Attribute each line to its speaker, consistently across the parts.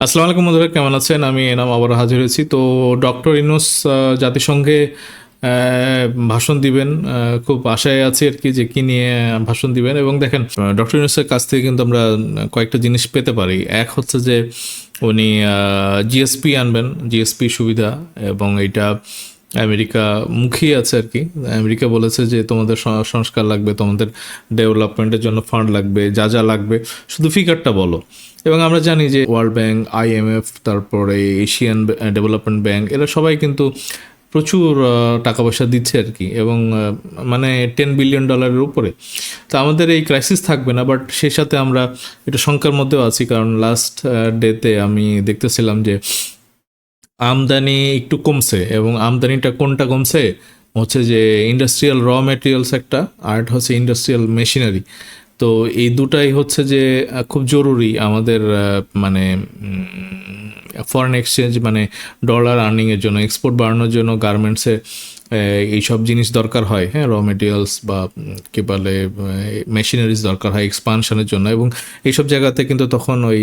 Speaker 1: আসসালামু আলাইকুম বন্ধুরা, কেমন আছেন? আমি এনাম আবার হাজির হয়েছি। তো ডক্টর ইনুস জাতিসংঘে ভাষণ দিবেন। খুব আশায় আছি আর কি যে কি নিয়ে ভাষণ দিবেন। এবং দেখেন ডক্টর ইনুসের কাছ থেকে কিন্তু আমরা কয়েকটা জিনিস পেতে পারি। এক হচ্ছে যে উনি জিএসপি আনবেন, জিএসপি সুবিধা এবং এটা আমেরিকা মুখী আছে আর কি। আমেরিকা বলেছে যে তোমাদের সংস্কার লাগবে, তোমাদের ডেভেলপমেন্টের জন্য ফান্ড লাগবে, যা যা লাগবে, শুধু ফিগারটা বলো। এবং আমরা জানি যে ওয়ার্ল্ড ব্যাংক আইএমএফ তারপরে এশিয়ান ডেভেলপমেন্ট ব্যাংক, এরা সবাই কিন্তু প্রচুর টাকা পয়সা দিচ্ছে আর কি। এবং মানে টেন বিলিয়ন ডলারের উপরে। তো আমাদের এই ক্রাইসিস থাকবে না বাট সেই সাথে আমরা একটু শঙ্কার মধ্যেও আছি। কারণ লাস্ট ডেতে আমি দেখতেছিলাম যে আমদানি একটু কমছে এবং আমদানিটা কোনটা কমছে? হচ্ছে যে ইন্ডাস্ট্রিয়াল র মেটেরিয়ালস একটা, আর একটা হচ্ছে ইন্ডাস্ট্রিয়াল মেশিনারি তো এই দুটাই হচ্ছে যে খুব জরুরি আমাদের মানে ফরেন এক্সচেঞ্জ মানে ডলার আর্নিংয়ের জন্য এক্সপোর্ট বাড়ানোর জন্য গার্মেন্টসে এইসব জিনিস দরকার হয় হ্যাঁ র মেটেরিয়ালস বা কি বলে মেশিনারিজ দরকার হয় এক্সপানশনের জন্য এবং এইসব জায়গাতে কিন্তু তখন ওই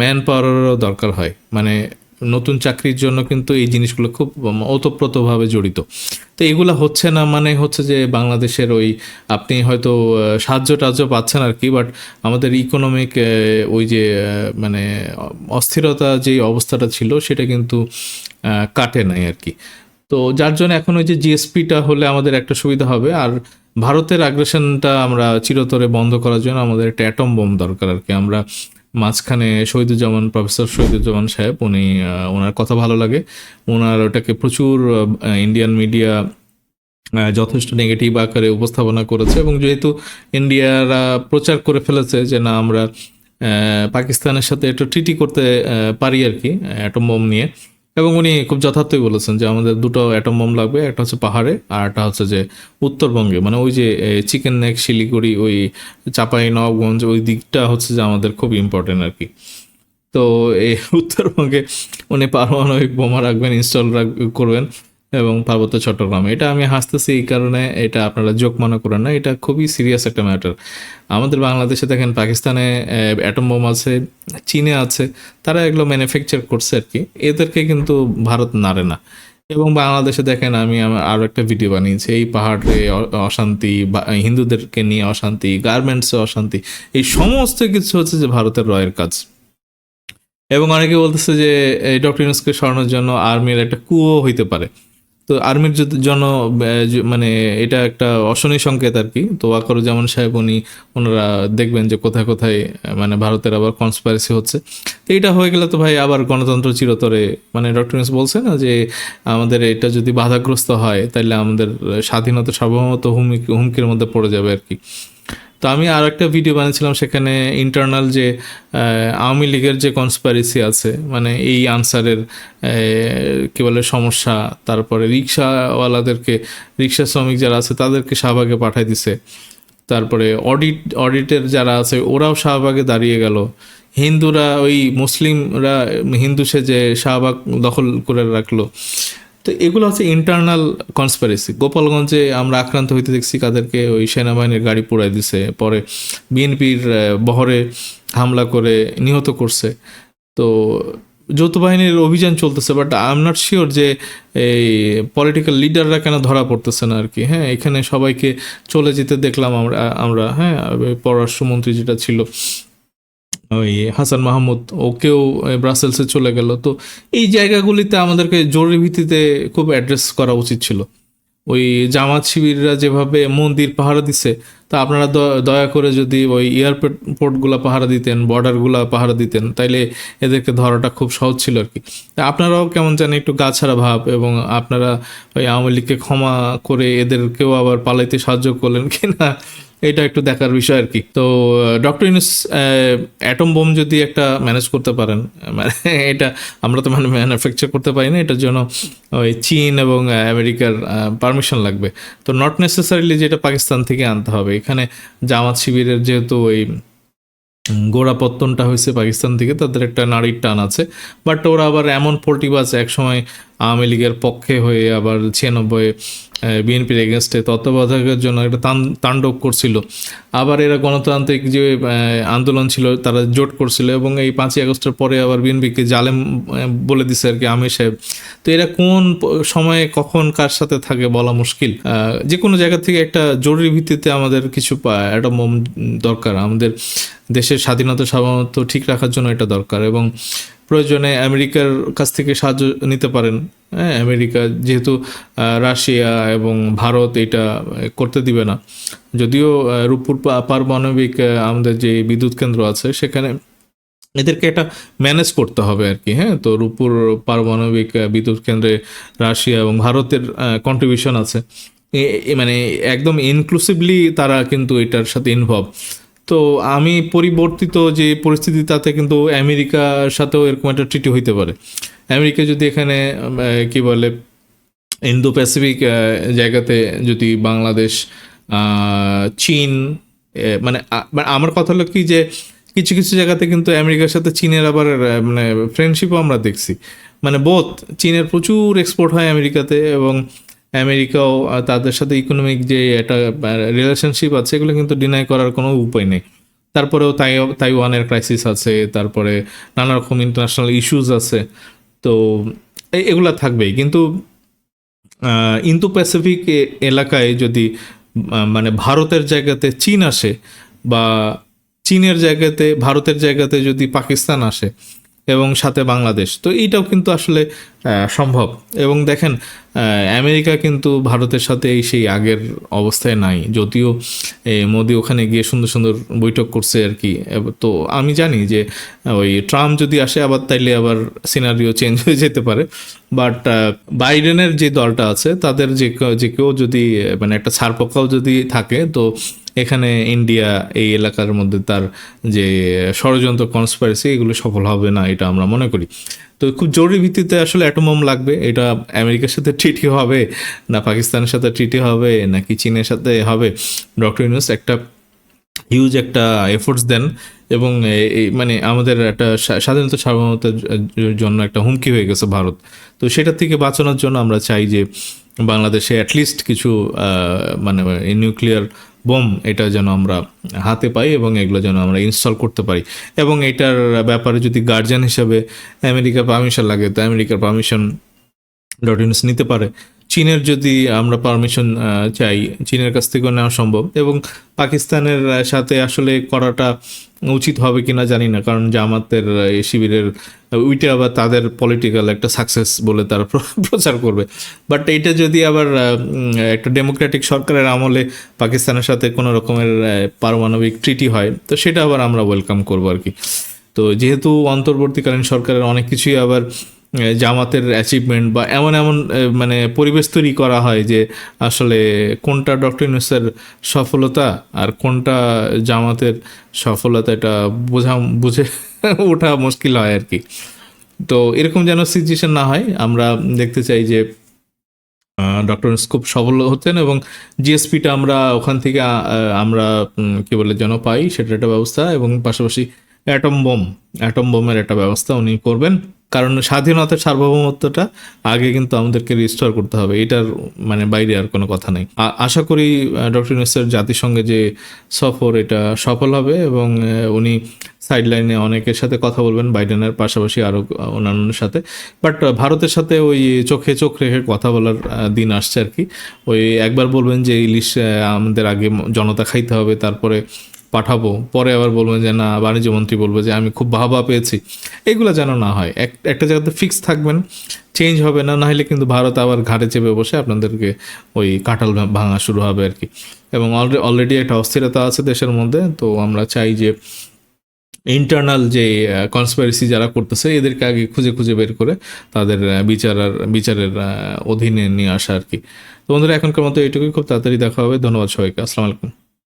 Speaker 1: ম্যান পাওয়ারেরও দরকার হয়। মানে নতুন চাকরির জন্য কিন্তু এই জিনিসগুলো খুব ওতপ্রোতভাবে জড়িত। তো এগুলো হচ্ছে না মানে হচ্ছে যে বাংলাদেশের ওই আপনি হয়তো সাহায্য টাহ্য পাচ্ছেন আর কি বাট আমাদের ইকোনমিক ওই যে মানে অস্থিরতা যে অবস্থাটা ছিল সেটা কিন্তু কাটে নাই আর কি। তো যার জন্য এখন ওই যে জিএসপিটা হলে আমাদের একটা সুবিধা হবে, আর ভারতের আগ্রেশনটা আমরা চিরতরে বন্ধ করার জন্য আমাদের একটা অ্যাটম বোম দরকার আর কি। আমরা মাঝখানে শহীদুজ্জামান, প্রফেসর শহীদুজ্জামান সাহেব, উনি ওনার কথা ভালো লাগে। ওনার ওটাকে প্রচুর ইন্ডিয়ান মিডিয়া যথেষ্ট নেগেটিভ আকারে উপস্থাপনা করেছে এবং যেহেতু ইন্ডিয়ারা প্রচার করে ফেলেছে যে, না, আমরা পাকিস্তানের সাথে একটু ট্রিটি করতে পারি আর কি অ্যাটম বোম নিয়ে। এবং উনি খুব যথার্থই বলেছেন যে আমাদের দুটো অ্যাটম বোম লাগবে, একটা হচ্ছে পাহাড়ে আর একটা হচ্ছে যে উত্তরবঙ্গে। মানে ওই যে চিকেন নেক শিলিগুড়ি, ওই চাপাই নবগঞ্জ ওই দিকটা হচ্ছে যে আমাদের খুব ইম্পর্টেন্ট আর কি। তো এই উত্তরবঙ্গে উনি পারমাণবিক বোমা রাখবেন ইনস্টল রাখ, করবেন। এবং পার্বত্য চট্টগ্রামে। এটা আমি হাসতেছি এই কারণে এটা আপনারা যোগ মনে করেন না, এটা খুবই সিরিয়াস একটা ম্যাটার আমাদের বাংলাদেশে দেখেন, পাকিস্তানে অ্যাটম বোম আছে, চীনে আছে, তারা এগুলো ম্যানুফ্যাকচার করছে আর কি। এদেরকে কিন্তু ভারত নাড়ে না। এবং বাংলাদেশে দেখেন, আমি আমার আরও একটা ভিডিও বানিয়েছি, এই পাহাড়ে অশান্তি, বা, হিন্দুদেরকে নিয়ে অশান্তি গার্মেন্টসে অশান্তি, এই সমস্ত কিছু হচ্ছে যে ভারতের রয়ের কাজ। এবং অনেকে বলতেছে যে, এই ডক্টর ইউনুসকে সরানোর জন্য আর্মির একটা কুয়ো হইতে পারে। তো আর্মির জন্য মানে এটা একটা অশনি সংকেত আর কি। তো যেমন সাহেব উনি, ওনারা দেখবেন যে কোথায় কোথায় মানে ভারতের আবার কনসপারেসি হচ্ছে। তো এটা হয়ে গেলে তো ভাই আবার গণতন্ত্র চিরতরে মানে ডক্টর বলছে না যে, আমাদের এটা যদি বাধাগ্রস্ত হয় তাহলে আমাদের স্বাধীনতা সার্বভৌমত্ব হুমকি, হুমকির মধ্যে পড়ে যাবে আর কি। তো আমি আর একটা ভিডিও বানিয়েছিলাম সেখানে ইন্টারনাল যে আওয়ামী লীগের যে কনসপারেসি আছে মানে এই আনসারের কি বলে, সমস্যা, তারপরে রিক্সাওয়ালাদেরকে, রিক্সা শ্রমিক যারা আছে তাদেরকে শাহবাগে পাঠাই দিছে। তারপরে অডিট অডিটের যারা আছে ওরাও শাহবাগে দাঁড়িয়ে গেল। হিন্দুরা, ওই মুসলিমরা, হিন্দু সে যে শাহবাগ দখল করে রাখল। তো এগুলো হচ্ছে ইন্টারনাল কনসপারেসি গোপালগঞ্জে আমরা আক্রান্ত হইতে দেখছি কাদেরকে ওই সেনাবাহিনীর গাড়ি পোড়াই দিছে। পরে বিএনপির বহরে হামলা করে নিহত করছে। তো যৌথ বাহিনীর অভিযান চলতেছে but I am not sure যে এই পলিটিক্যাল লিডাররা কেন ধরা পড়তেছে না আর কি হ্যাঁ এখানে সবাইকে চলে যেতে দেখলাম আমরা আমরা হ্যাঁ পররাষ্ট্রমন্ত্রী যেটা ছিল। ওই হাসান মাহমুদ, ওকেও ব্রাসেলসে চলে গেল। তো এই জায়গাগুলিতে আমাদেরকে জরুরি ভিত্তিতে খুব অ্যাড্রেস করা উচিত ছিল। ওই জামাত শিবিররা যেভাবে মন্দির পাহারা দিছে, তা আপনারা দয়া করে যদি ওই এয়ারপোর্ট পোর্টগুলো পাহারা দিতেন, বর্ডারগুলো পাহারা দিতেন, তাইলে এদেরকে ধরাটা খুব সহজ ছিল আর কি। তা আপনারাও কেমন জানি একটু গাছাড়া ভাব এবং আপনারা ওই আওয়ামী লীগকে ক্ষমা করে এদেরকেও আবার পালাইতে সাহায্য করলেন কিনা এটা একটু দেখার বিষয় আর কি। তো ডক্টর ইউনুস অ্যাটম বোম যদি একটা ম্যানেজ করতে পারেন মানে এটা আমরা তো মানে ম্যানুফ্যাকচার করতে পারি না, এটার জন্য ওই চীন এবং আমেরিকার পারমিশন লাগবে। তো নট নেসেসারিলি যেটা পাকিস্তান থেকে আনতে হবে। এখানে জামাত শিবিরের যেহেতু ওই গোড়াপত্তনটা হয়েছে পাকিস্তান থেকে, তাদের একটা নারীর টান আছে। বাট ওরা আবার এমন পোল্টিবাজ একসময় আওয়ামী লীগের পক্ষে হয়ে আবার ছিয়ানব্বই বিএনপির এগেনস্টে তত্ত্বাবধায়কের জন্য একটা তাণ্ডব করছিল। আবার এরা গণতান্ত্রিক যে আন্দোলন ছিল, তারা জোট করছিল এবং এই পাঁচই আগস্টের পরে আবার বিএনপিকে জালেম বলে দিছে আর কি আমির সাহেব। তো এরা কোন সময়ে কখন কার সাথে থাকে বলা মুশকিল। যে কোনো জায়গা থেকে একটা জরুরি ভিত্তিতে আমাদের কিছু একটা দরকার। আমাদের দেশের স্বাধীনতা সাধারণত ঠিক রাখার জন্য এটা দরকার এবং প্রয়োজনে আমেরিকার কাছ থেকে সাহায্য নিতে পারেন। হ্যাঁ আমেরিকা যেহেতু রাশিয়া এবং ভারত এটা করতে দিবে না। যদিও রূপপুর পারমাণবিক আমাদের যে বিদ্যুৎ কেন্দ্র আছে, সেখানে এদেরকে এটা ম্যানেজ করতে হবে আর কি। হ্যাঁ তো রূপপুর পারমাণবিক বিদ্যুৎ কেন্দ্রে রাশিয়া এবং ভারতের কন্ট্রিবিউশন আছে। মানে একদম ইনক্লুসিভলি তারা কিন্তু এটার সাথে ইনভলভ তো আমি পরিবর্তিত যে পরিস্থিতি, তাতে কিন্তু আমেরিকার সাথেও এরকম একটা ট্রিটি হইতে পারে। আমেরিকা যদি এখানে কি বলে ইন্দো প্যাসিফিক জায়গাতে যদি বাংলাদেশ চীন মানে মানে আমার কথা হলো কি যে, কিছু কিছু জায়গাতে কিন্তু আমেরিকার সাথে চীনের আবার মানে ফ্রেন্ডশিপও আমরা দেখছি। মানে বোধ চীনের প্রচুর এক্সপোর্ট হয় আমেরিকাতে এবং আমেরিকাও তাদের সাথে ইকোনমিক যে একটা রিলেশনশিপ আছে, এগুলো কিন্তু ডিনাই করার কোনো উপায় নেই। তারপরেও তাই, তাইওয়ানের ক্রাইসিস আছে, তারপরে নানা রকম ইন্টারন্যাশনাল ইস্যুজ আছে। তো এগুলা থাকবেই। কিন্তু ইন্দো প্যাসিফিক এলাকায় যদি মানে ভারতের জায়গাতে চীন আসে বা চীনের জায়গাতে, ভারতের জায়গাতে যদি পাকিস্তান আসে এবং সাথে বাংলাদেশ। তো এইটাও কিন্তু আসলে সম্ভব। এবং দেখেন আমেরিকা কিন্তু ভারতের সাথে এই সেই আগের অবস্থায় নাই। যদিও মোদি ওখানে গিয়ে সুন্দর সুন্দর বৈঠক করছে আর কি। তো আমি জানি যে ওই ট্রাম্প যদি আসে, আবার তাইলে আবার সিনারিও চেঞ্জ হয়ে যেতে পারে। বাট বাইডেনের যে দলটা আছে, তাদের যে যে কেউ যদি মানে একটা ছাড়পকাও যদি থাকে, তো এখানে ইন্ডিয়া এই এলাকার মধ্যে তার যে ষড়যন্ত্র কনস্পারেসি এগুলো সফল হবে না, এটা আমরা মনে করি। তো খুব জরুরি ভিত্তিতে আসলে অ্যাটোমম লাগবে, এটা আমেরিকার সাথে ট্রিটি হবে, না পাকিস্তানের সাথে ট্রিটি হবে, নাকি চীনের সাথে হবে। ডক্টর ইউনুস একটা হিউজ একটা এফোর্টস দেন এবং এই মানে আমাদের একটা স্বা- স্বাধীনতা সার্বভৌমতার জন্য একটা হুমকি হয়ে গেছে ভারত। তো সেটা থেকে বাঁচানোর জন্য আমরা চাই যে বাংলাদেশে অ্যাটলিস্ট কিছু মানে নিউক্লিয়ার বোম, এটা যেন আমরা হাতে পাই এবং এগুলো যেন আমরা ইনস্টল করতে পারি। এবং এটার ব্যাপারে যদি গার্জিয়ান হিসাবে আমেরিকা পারমিশন লাগে, তো আমেরিকার পারমিশন ডটিনস নিতে পারে। চীনের যদি আমরা পারমিশন চাই, চীনের কাছ থেকেও নেওয়া সম্ভব এবং পাকিস্তানের সাথে আসলে করাটা উচিত হবে কিনা জানি না, কারণ জামাতের শিবিরের ওইটা আবার তাদের পলিটিক্যাল একটা সাকসেস বলে তারা প্রচার করবে। বাট এটা যদি আবার একটা ডেমোক্রেটিক সরকারের আমলে পাকিস্তানের সাথে কোনো রকমের পারমাণবিক ট্রিটি হয়, তো সেটা আবার আমরা ওয়েলকাম করব আর কি। তো যেহেতু অন্তর্বর্তীকালীন সরকারের অনেক কিছুই আবার জামাতের অ্যাচিভমেন্ট বা এমন এমন মানে পরিবেশ তৈরি করা হয় যে আসলে কোনটা ডক্টর ইউনুসের সফলতা আর কোনটা জামাতের সফলতা এটা বোঝা, বুঝে ওঠা মুশকিল হয় আর কি। তো এরকম যেন সিচুয়েশন না হয়, আমরা দেখতে চাই যে ডক্টর খুব সফল হতেন এবং জিএসপিটা আমরা ওখান থেকে আমরা কি বলে যেন পাই সেটা একটা ব্যবস্থা এবং পাশাপাশি অ্যাটম বোম অ্যাটম বোমের একটা ব্যবস্থা উনি করবেন। কারণ স্বাধীনতার সার্বভৌমত্বটা আগে কিন্তু আমাদেরকে রিস্টোর করতে হবে। এটার মানে বাইরে আর কোনো কথা নেই। আশা করি ডক্টর ইউনুসের জাতিসংঘে যে সফর, এটা সফল হবে এবং উনি সাইডলাইনে অনেকের সাথে কথা বলবেন, বাইডেনের পাশাপাশি আরও অন্যান্যের সাথে। বাট ভারতের সাথে ওই চোখে চোখ রেখে কথা বলার দিন আসছে আর কি। ওই একবার বলবেন যে, ইলিশ আমাদের আগে জনতা খাইতে হবে, তারপরে পাঠাবো, পরে আবার বলবেন যে না, বাণিজ্য মন্ত্রী বলবে যে আমি খুব বাহবা পেয়েছি। এগুলো যেন না হয়। এক- একটা জায়গাতে ফিক্স থাকবেন চেঞ্জ হবে না না হলে কিন্তু ভারত আবার ঘাড়ে চেপে বসে আপনাদেরকে ওই কাঁঠাল ভাঙা শুরু হবে আর কি। এবং অলরেডি একটা অস্থিরতা আছে দেশের মধ্যে, তো আমরা চাই যে ইন্টারনাল যে কনসপারেসি যারা করতেছে, এদেরকে আগে খুঁজে খুঁজে বের করে তাদের বিচার আর, বিচারের অধীনে নিয়ে আসা আর কি। তো বন্ধুরা, এখনকার মতো এইটুকুই। খুব তাড়াতাড়ি দেখা হবে। ধন্যবাদ সবাইকে। আসসালামু আলাইকুম।